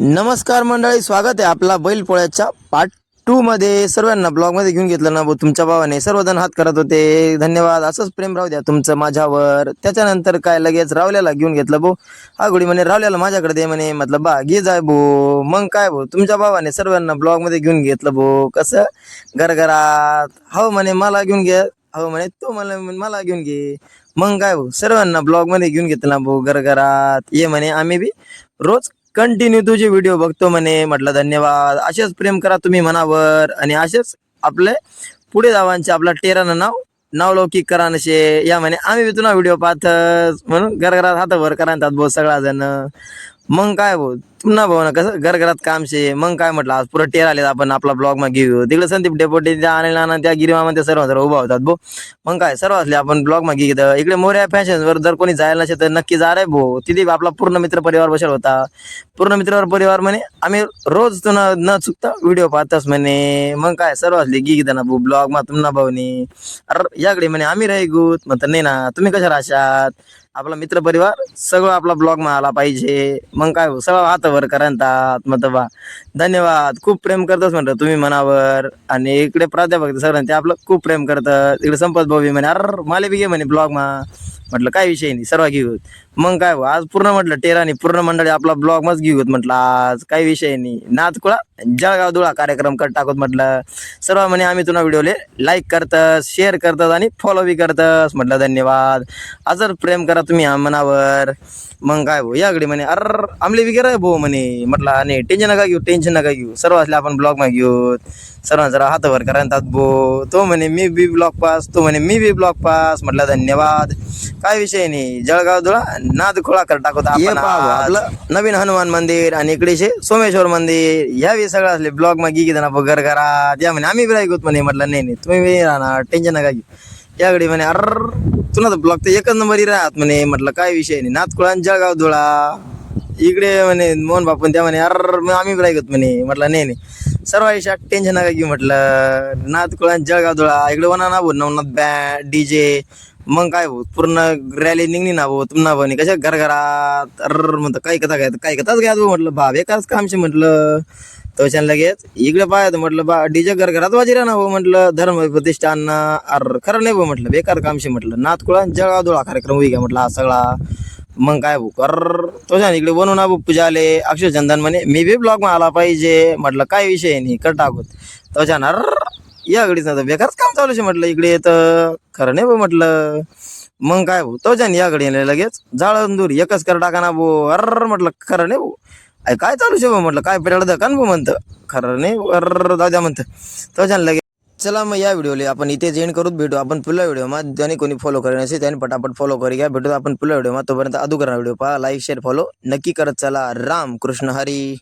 नमस्कार मंडळी स्वागत आहे आपला बैलपोळ्याच्या पार्ट टू मध्ये. सर्वांना ब्लॉगमध्ये घेऊन घेतलं ना भाऊ तुमच्या भावाने. सर्वजण हात करत होते. धन्यवाद. असंच प्रेम राहू द्या तुमचं माझ्यावर. त्याच्यानंतर काय लगेच रावल्याला घेऊन घेतलं भाऊ. हा म्हणे रावल्याला माझ्याकडे दे म्हणे. मतलब बा घे जाय भाऊ. मग काय भाऊ तुमच्या भावाने सर्वांना ब्लॉगमध्ये घेऊन घेतलं भाऊ. कसं? घरघरात. हो म्हणे मला घेऊन घे. हो म्हणे तू मला मला घेऊन घे. मग काय भाऊ सर्वांना ब्लॉगमध्ये घेऊन घेतलं ना भाऊ घरघरात. ये म्हणे आम्ही बी रोज कंटिन्यू तुझे व्हिडिओ बघतो म्हणे. म्हटलं धन्यवाद. असेच प्रेम करा तुम्ही मनावर. आणि असेच आपले पुढे जावांचे आपला टेरानं नाव नावलौकिक करा नशे. या म्हणे आम्ही बी तुला व्हिडिओ पाहतच. म्हणून घरघरात हात वर करा म्हणतात सगळा जण मग काय भाऊ? पुन्हा भाऊ ना कसं घरघरात काम शे. मग काय म्हटलं आज पुरा टेर आले आपण आपला ब्लॉग मग घेऊ. तिकडे संदीप डेपोटी त्या आणि नाना त्या गिरीमामा त्या सर्व सर्व उभा होतात भाऊ. मग काय सर्व असले आपण ब्लॉग मग घेत इकडे मोऱ्या फॅशन वर जर कोणी जायला नसेल तर नक्की जा रे भाऊ. तिथे आपला पूर्ण मित्र परिवार बसेल होता. पूर्ण मित्र परिवार म्हणे आम्ही रोज तुला न चुकता व्हिडिओ पाहताच म्हणे. मग काय सर्व असले गी ना भाऊ ब्लॉग मा तुम्हाला भाऊनी. अरे याकडे म्हणे आम्ही राही गुत. म्हणतात नाही ना तुम्ही कशा राशात आपला मित्र परिवार सगळं आपला ब्लॉग मा आला पाहिजे. मग काय हो, सगळं हातावर करतात मग बा. धन्यवाद. खूप प्रेम करतोस म्हणतात तुम्ही मनावर. आणि इकडे प्राध्यापक सर ते आपलं खूप प्रेम करतात. इकडे संपत भाऊ म्हणे अरे मला बी घे म्हणे ब्लॉग मा. म्हटलं काय विषय नाही सर्व घेऊत मग काय हो आज पूर्ण म्हटलं टेरानी पूर्ण मंडळी आपला ब्लॉग मच घेऊत म्हटलं आज. काही विषय नाही. नाच कुळा जळगाव दुळा कार्यक्रम कर टाकत म्हटलं. सर्व म्हणे आम्ही तुला व्हिडिओले लाईक करतस शेअर करतात आणि फॉलो बी करतस म्हटलं धन्यवाद. आज प्रेम करत तुम्ही मनावर. मग काय भाऊ याकडे म्हणे अर आमले वगैरे आहे भाऊ म्हणे. म्हटलं आणि टेन्शन नका घेऊ टेन्शन नका घेऊ. सर्व असले आपण ब्लॉग मा घेऊ सर्व जरा हातावर करतात भो तो म्हणे मी बी ब्लॉग पास तो म्हणे मी बी ब्लॉग पास म्हटलं धन्यवाद. काय विषय नाही. जळगाव धुळा नाद खोळा कर टाकतो आपण आपलं नवीन हनुमान मंदिर आणि इकडे शे सोमेश्वर मंदिर. ह्यावी सगळं असले ब्लॉग मग गी ना घर घरात. या म्हणे आम्ही बी राहतो म्हणे. म्हटलं नाही नाही तुम्ही राहणार. टेन्शन नका घेऊ. याकडे म्हणे अर तुला ब्लॉक तर एकच नंबर राहत म्हणे. म्हटलं काय विषय नाही. नातकुळा आणि जळगाव धुळा. इकडे म्हणे मोहन बापून त्या म्हणे अर मग आम्ही ऐकत म्हणे. म्हटलं नाही नाही. सर्व आयुष्यात टेन्शन नका घेऊ म्हटलं. नाथकुळा आणि जळगाव धुळा इकडे वना ना भाऊ नवनाथ बँड डीजे मग काय भाऊ पूर्ण रॅली निघणे ना भाऊ तुम्हाला भाऊ कशा घर घरात अर म्हणतं काय कथा घ्यायचं काय कथाच घ्या भाऊ? म्हटलं बा एकाच कामशी म्हटलं. तवशान लगेच? इकडे पाहत म्हटलं बा डीजे घर घरात वाजिरा ना भाऊ म्हटलं धर्म प्रतिष्ठान अर खरं नाही भाऊ म्हटलं बेकार कामशी म्हटलं नाथकुळा जळगाव धुळा कार्यक्रम होई घ्या म्हटलं हा सगळा मग काय भाऊ कर. तो इकडे बनून ना पूजाले. पूजा आले चंदन म्हणे मी बी ब्लॉग आला पाहिजे. म्हटलं काय विषय नाही कर टाकूत तवशान अर या घडीच ना बेकारच काम चालू आहे. म्हटलं इकडे तर खरं नाही भाऊ म्हटलं. मग काय भाऊ तो या घडी लगेच. जाळून दूर एकच कर टाका ना भाऊ अर म्हटलं खरं नाही भाऊ अय काय चालू शे भाऊ म्हटलं काय पेटाळ दकान भाऊ म्हणतं. खरं नाही अर दादा म्हणतं. तो लगेच चला मग या व्हिडिओला आपण इथे जेंड करूच भेटू. आपण पुला व्हिडिओ मा ज्याने कोणी फॉलो करे नसेल त्याने पटापट फॉलो करी घ्या भेटू आपण पुला व्हिडिओ मा. तोपर्यंत अदू करा व्हिडिओ पहा लाईक शेअर फॉलो नक्की करत चला. राम कृष्ण हरी.